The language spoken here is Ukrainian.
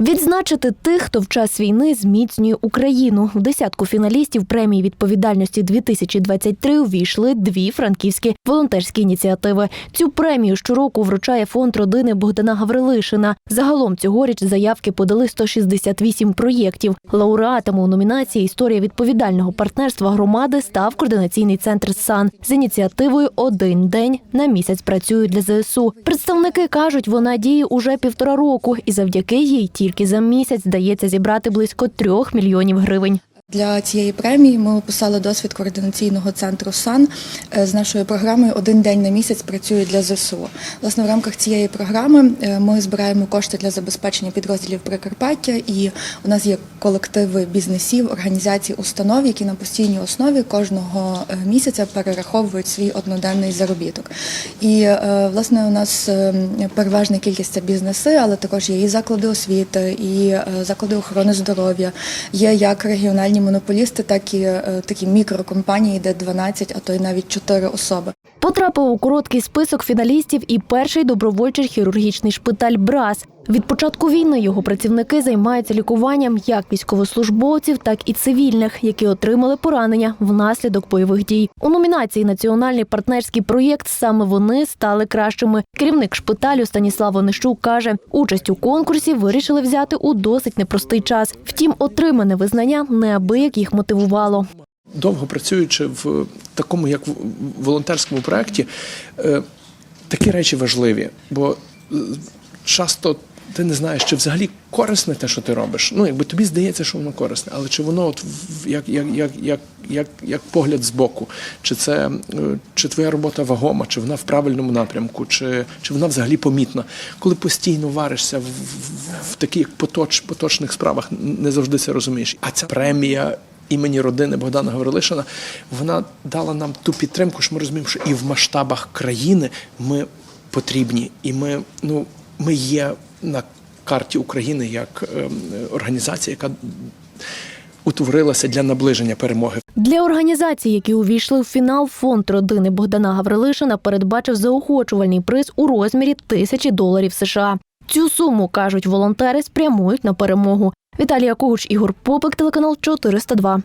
Відзначити тих, хто в час війни зміцнює Україну. В десятку фіналістів премії відповідальності 2023 увійшли дві франківські волонтерські ініціативи. Цю премію щороку вручає фонд родини Богдана Гаврилишина. Загалом цьогоріч заявки подали 168 проєктів. Лауреатами у номінації Історія відповідального партнерства громади став координаційний центр САН з ініціативою Один день на місяць працюють для ЗСУ. Представники кажуть, вона діє уже півтора року, і завдяки їй тільки за місяць вдається зібрати близько трьох мільйонів гривень. Для цієї премії ми описали досвід координаційного центру САН е, з нашою програмою Один день на місяць працює для ЗСУ. Власне, в рамках цієї програми е, ми збираємо кошти для забезпечення підрозділів Прикарпаття, і у нас є колективи бізнесів, організацій, установ, які на постійній основі кожного е, місяця перераховують свій одноденний заробіток. І власне у нас переважна кількість це бізнеси, але також є і заклади освіти, і заклади охорони здоров'я. Є як регіональні монополісти, так і е, такі мікрокомпанії, де 12, а то й навіть 4 особи. Потрапив у короткий список фіналістів і перший добровольчий хірургічний шпиталь Брас. Від початку війни його працівники займаються лікуванням як військовослужбовців, так і цивільних, які отримали поранення внаслідок бойових дій. У номінації Національний партнерський проєкт саме вони стали кращими. Керівник шпиталю Станіслав Онищук каже, участь у конкурсі вирішили взяти у досить непростий час. Втім, отримане визнання неабияк їх мотивувало. довго працюючи в такому, як в волонтерському проєкті, е, такі речі важливі, бо е, часто ти не знаєш, чи взагалі корисне те, що ти робиш. Ну, якби тобі здається, що воно корисне, але чи воно от як, як, як, як, як, як погляд збоку, чи це е, чи твоя робота вагома, чи вона в правильному напрямку, чи, чи вона взагалі помітна. Коли постійно варишся в, в, в таких поточ, поточних справах, не завжди це розумієш. А ця премія імені родини Богдана Гаврилишина, вона дала нам ту підтримку, що ми розуміємо, що і в масштабах країни ми потрібні, і ми, ну, ми є на карті України як ем, організація, яка утворилася для наближення перемоги. Для організацій, які увійшли в фінал, фонд родини Богдана Гаврилишина передбачив заохочувальний приз у розмірі тисячі доларів США. Цю суму кажуть волонтери спрямують на перемогу. Віталія Когуч, Ігор Попик, телеканал 402.